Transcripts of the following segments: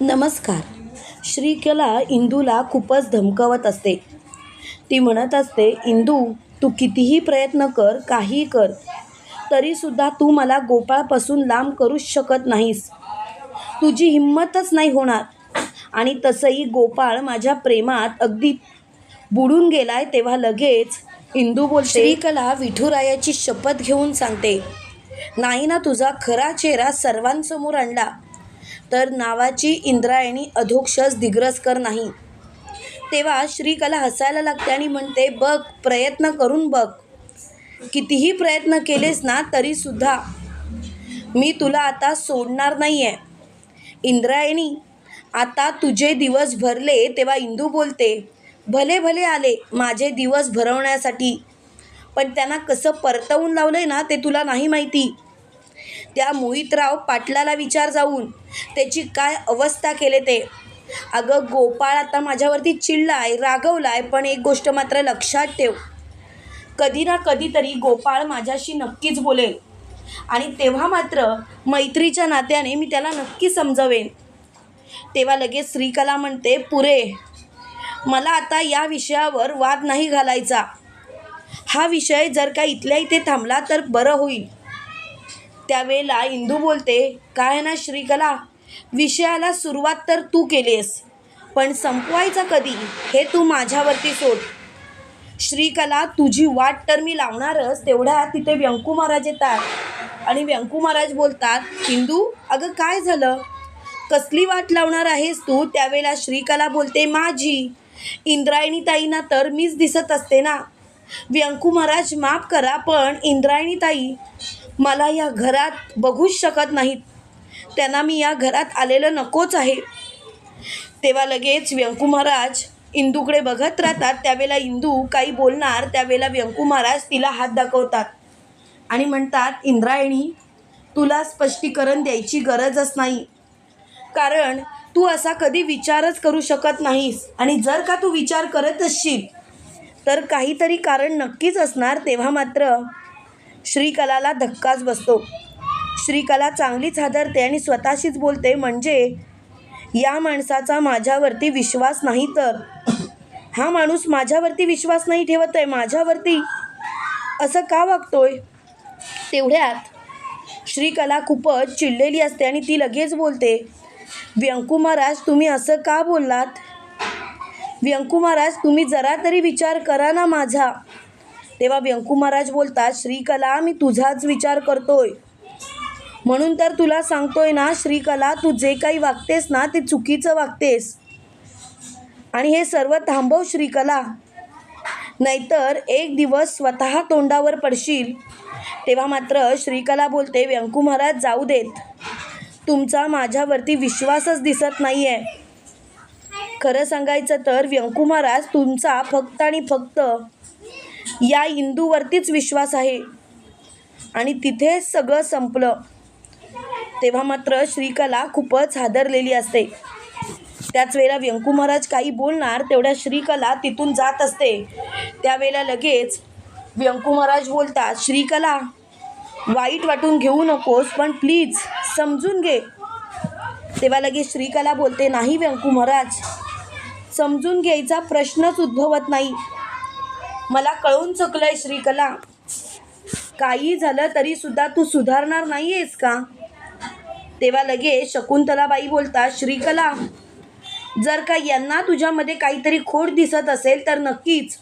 नमस्कार. श्रीकला इंदूला खूपच धमकवत असते. ती म्हणत असते इंदू तू कितीही प्रयत्न कर काही कर तरीसुद्धा तू मला गोपाळपासून लांब करूच शकत नाहीस. तुझी हिंमतच नाही होणार. आणि तसंही गोपाळ माझ्या प्रेमात अगदी बुडून गेलाय तेव्हा लगेच इंदू बोल श्रीकला विठुरायाची शपथ घेऊन सांगते. नाही ना तुझा खरा चेहरा सर्वांसमोर आणला. तर नावाची इंद्रायणी अधोक्षज दिग्रसकर नाही. तेव्हा श्रीकला हसायला लागते आणि म्हणते बघ प्रयत्न करून बघ. कितीही प्रयत्न केलेस ना तरीसुद्धा मी तुला आता सोडणार नाही आहे इंद्रायणी आता तुझे दिवस भरले तेव्हा इंदू बोलते भले भले आले माझे दिवस भरवण्यासाठी पण त्यांना कसं परतवून लावलं आहे ना ते तुला नाही माहिती. त्या मोहितराव पाटलाला विचार जाऊन त्याची काय अवस्था केले ते? अगं गोपाळ आता माझ्यावरती चिडलाय रागवलाय पण एक गोष्ट मात्र लक्षात ठेव. कधी ना कधीतरी गोपाळ माझ्याशी नक्कीच बोलेल. आणि तेव्हा मात्र मैत्रीच्या नात्याने मी त्याला नक्की समजवेन. तेव्हा लगेच श्रीकला म्हणते पुरे मला आता या विषयावर वाद नाही घालायचा. हा विषय जर का इथल्या इथे थांबला तर बरं होईल. त्यावेळेला इंदू बोलते काय ना श्रीकला? विषयाला सुरुवात तर तू केलीस पण संपवायचा कधी? हे तू माझ्यावरती सोड. श्रीकला तुझी वाट तर मी लावणारच तेवढ्या तिथे व्यंकू महाराज येतात. आणि व्यंकू महाराज बोलतात इंदू अगं काय झालं? कसली वाट लावणार आहेस तू? त्यावेळेला श्रीकला बोलते माझी. इंद्रायणी ताईंना तर मीच दिसत असते ना. व्यंकू महाराज माफ करा पण इंद्रायणी ताई मला या घरात बघूच शकत नाहीत. त्यांना मी या घरात आलेलं नकोच आहे. तेव्हा लगेच व्यंकू महाराज इंदूकडे बघत राहतात. त्यावेळेला इंदू काही बोलणार त्यावेळेला व्यंकू महाराज तिला हात दाखवतात आणि म्हणतात इंद्रायणी तुला स्पष्टीकरण द्यायची गरजच नाही. कारण तू असा कधी विचारच करू शकत नाहीस आणि जर का तू विचार करत असशील तर काहीतरी कारण नक्कीच असणार. तेव्हा मात्र श्रीकलाला धक्काच बसतो. श्रीकला चांगलीच हादरते आणि स्वतःशीच बोलते म्हणजे या माणसाचा माझ्यावरती विश्वास नाही तर. हा माणूस माझ्यावरती विश्वास नाही ठेवत आहे माझ्यावरती. असं का वागतोय? तेवढ्यात श्रीकला खूपच चिडलेली असते आणि ती लगेच बोलते व्यंकू महाराज तुम्ही असं का बोललात? व्यंकू महाराज तुम्ही जरा तरी विचार करा ना माझा. तेव्हा व्यंकू महाराज बोलतात श्रीकला मी तुझाच विचार करतोय. म्हणून तर तुला सांगतोय ना श्रीकला तू जे काही वागतेस ना ते चुकीचं वागतेस. आणि हे सर्व थांबव श्रीकला. नाहीतर एक दिवस स्वतः तोंडावर पडशील तेव्हा मात्र श्रीकला बोलते व्यंकू महाराज जाऊ देत. तुमचा माझ्यावरती विश्वासच दिसत नाही आहे खरं सांगायचं तर व्यंकू महाराज तुमचा फक्त आणि फक्त या हिंदूवरतीच विश्वास आहे. आणि तिथे सगळं संपलं. तेव्हा मात्र श्रीकला खूपच हादरलेली असते. त्याच वेळेला व्यंकू महाराज काही बोलणार तेवढ्या श्रीकला तिथून जात असते. त्यावेळेला लगेच व्यंकू महाराज बोलतात श्रीकला वाईट वाटून घेऊ नकोस पण प्लीज समजून घे. तेव्हा लगेच श्रीकला बोलते नाही व्यंकू महाराज समजून घ्यायचा प्रश्नच उद्भवत नाही. मला कळून चुकलंय श्रीकला. काही झालं तरीसुद्धा तू सुधारणार नाही आहेस का? तेव्हा लगेच शकुंतलाबाई बोलतात श्रीकला जर का यांना तुझ्यामध्ये काहीतरी खोट दिसत असेल तर नक्कीच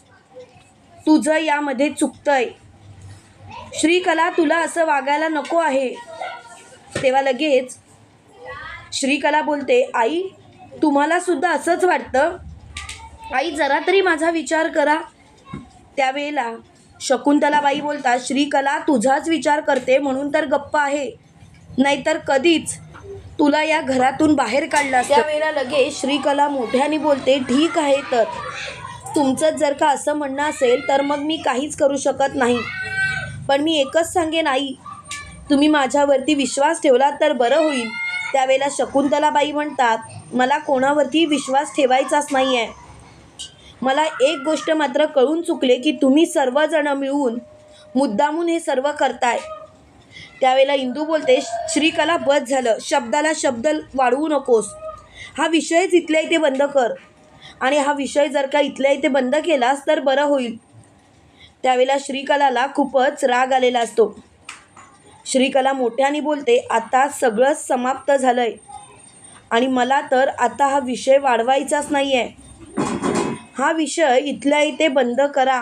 तुझं यामध्ये चुकतंय. श्रीकला तुला असं वागायला नको आहे. तेव्हा लगेच श्रीकला बोलते आई तुम्हाला सुद्धा असंच वाटतं? आई जरा तरी माझा विचार करा. त्यावेळेला शकुंतलाबाई बोलतात श्रीकला तुझाच विचार करते म्हणून तर गप्प आहे. नाहीतर कधीच तुला या घरातून बाहेर काढला त्यावेळेला लगेच श्रीकला मोठ्याने बोलते ठीक आहे तर. तुमचंच जर का असं म्हणणं असेल तर मग मी काहीच करू शकत नाही. पण मी एकच सांगेन आई. तुम्ही माझ्यावरती विश्वास ठेवला तर बरं होईल. त्यावेळेला शकुंतलाबाई म्हणतात मला कोणावरती विश्वास ठेवायचाच नाही आहे मला एक गोष्ट मात्र कळून चुकले की तुम्ही सर्वजण मिळून मुद्दामून हे सर्व करताय. त्यावेळेला इंदू बोलते श्रीकला बस झालं. शब्दाला शब्द वाढवू नकोस. हा विषयच इथल्या इथे बंद कर. आणि हा विषय जर का इथल्या इथे बंद केलास तर बरं होईल. त्यावेळेला श्रीकलाला खूपच राग आलेला असतो. श्रीकला मोठ्याने बोलते आता सगळंच समाप्त झालं आहे आणि मला तर आता हा विषय वाढवायचाच नाही आहे हा विषय इथल्या इथे बंद करा.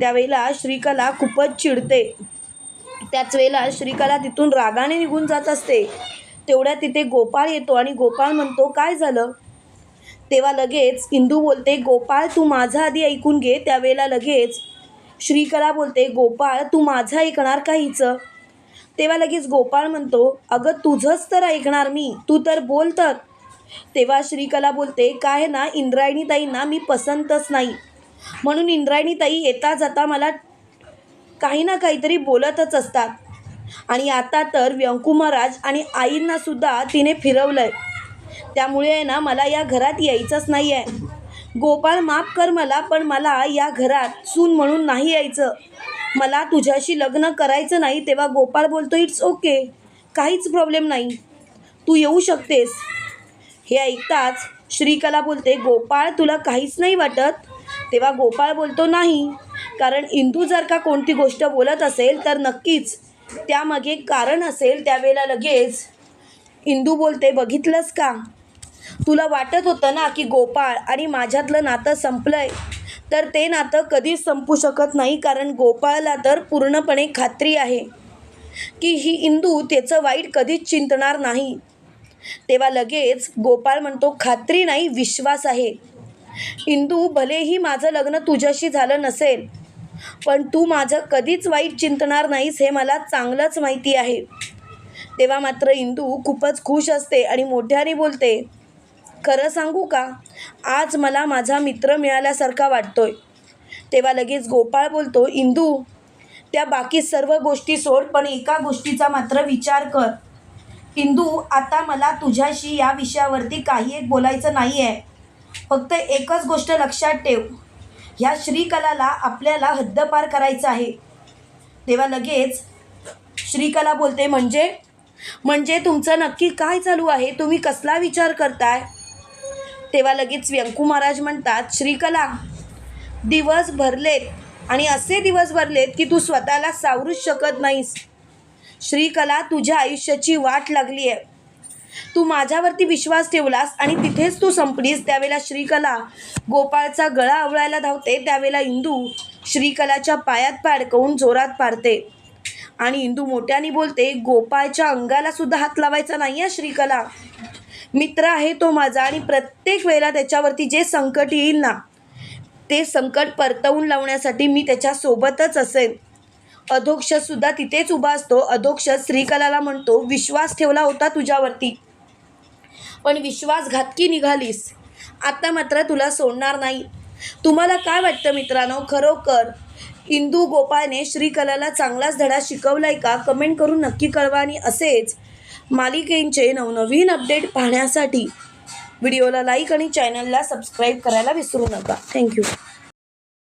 त्यावेळेला श्रीकला खूपच चिडते. त्याच वेळेला श्रीकला तिथून रागाने निघून जात असते. तेवढ्या तिथे गोपाळ येतो आणि गोपाळ म्हणतो काय झालं? तेव्हा लगेच इंदू बोलते गोपाळ तू माझा आधी ऐकून घे. त्यावेळेला लगेच श्रीकला बोलते गोपाळ तू माझं ऐकणार का हिचं तेव्हा लगेच गोपाळ म्हणतो अगं तुझंच तर ऐकणार मी. तू तर बोल तर. तेव्हा श्रीकला बोलते काय ना इंद्रायणीताईंना मी पसंतच नाही. म्हणून इंद्रायणीताई येता जाता मला काही ना काहीतरी बोलतच असतात. आणि आता तर व्यंकू महाराज आणि आईंनासुद्धा तिने फिरवलं आहे त्यामुळे आहे ना मला या घरात यायचंच नाही आहे गोपाळ माफ कर मला पण मला या घरात सून म्हणून नाही यायचं. मला तुझ्याशी लग्न करायचं नाही तेव्हा गोपाळ बोलतो इट्स ओके काहीच प्रॉब्लेम नाही. तू येऊ शकतेस. हे ऐकताच श्रीकला बोलते गोपाळ तुला काहीच नाही वाटत? तेव्हा गोपाळ बोलतो नाही. कारण इंदू जर का कोणती गोष्ट बोलत असेल तर नक्कीच त्यामागे कारण असेल त्यावेळेला लगेच. इंदू बोलते बघितलंस का? तुला वाटत होतं ना की गोपाळ आणि माझ्यातलं नातं संपलं आहे तर ते नातं कधीच संपू शकत नाही कारण गोपाळला तर पूर्णपणे खात्री आहे की ही इंदू त्याचं वाईट कधीच चिंतणार नाही. तेव्हा लगेच गोपाळ म्हणतो खात्री नाही विश्वास आहे. इंदू भलेही माझं लग्न तुझ्याशी झालं नसेल पण तू माझं कधीच वाईट चिंतणार नाहीस हे मला चांगलंच माहिती आहे. तेव्हा मात्र इंदू खूपच खुश असते आणि मोठ्याने बोलते खरं सांगू का? आज मला माझा मित्र मिळाल्यासारखा वाटतोय. तेव्हा लगेच गोपाळ बोलतो इंदू त्या बाकी सर्व गोष्टी सोड पण एका गोष्टीचा मात्र विचार कर. हिंदू आता मला तुझ्याशी या विषयावरती काही एक बोलायचं नाही आहे फक्त एकच गोष्ट लक्षात ठेव. ह्या श्रीकलाला आपल्याला हद्दपार करायचं आहे. तेव्हा लगेच श्रीकला बोलते म्हणजे? म्हणजे तुमचं नक्की काय चालू आहे? तुम्ही कसला विचार करताय? तेव्हा लगेच व्यंकू महाराज म्हणतात श्रीकला दिवस भरलेत आणि असे दिवस भरलेत की तू स्वतःला सावरूच शकत नाहीस. श्रीकला तुझ्या आयुष्याची वाट लागली आहे तू माझ्यावरती विश्वास ठेवलास आणि तिथेच तू संपलीस. त्यावेळेला श्रीकला गोपाळचा गळा आवळायला धावते. त्यावेळेला इंदू श्रीकलाच्या पायात पाडकवून जोरात पाडते. आणि इंदू मोठ्याने बोलते गोपाळच्या अंगाला सुद्धा हात लावायचा नाही आहे श्रीकला. मित्र आहे तो माझा आणि प्रत्येक वेळेला त्याच्यावरती जे संकट येईल ना ते संकट परतवून लावण्यासाठी मी त्याच्यासोबतच असेल अधोक्षसुद्धा तिथेच उभा असतो. अधोक्ष श्रीकलाला म्हणतो विश्वास ठेवला होता तुझ्यावरती. पण विश्वासघातकी निघालीस. आता मात्र तुला सोडणार नाही. तुम्हाला काय वाटतं मित्रांनो? खरोखर इंदू गोपाळने श्रीकलाला चांगलाच धडा शिकवला आहे का? कमेंट करून नक्की कळवा आणि असेच मालिकेंचे नवनवीन अपडेट पाहण्यासाठी व्हिडिओला लाईक आणि चॅनलला सबस्क्राईब करायला विसरू नका. थँक्यू.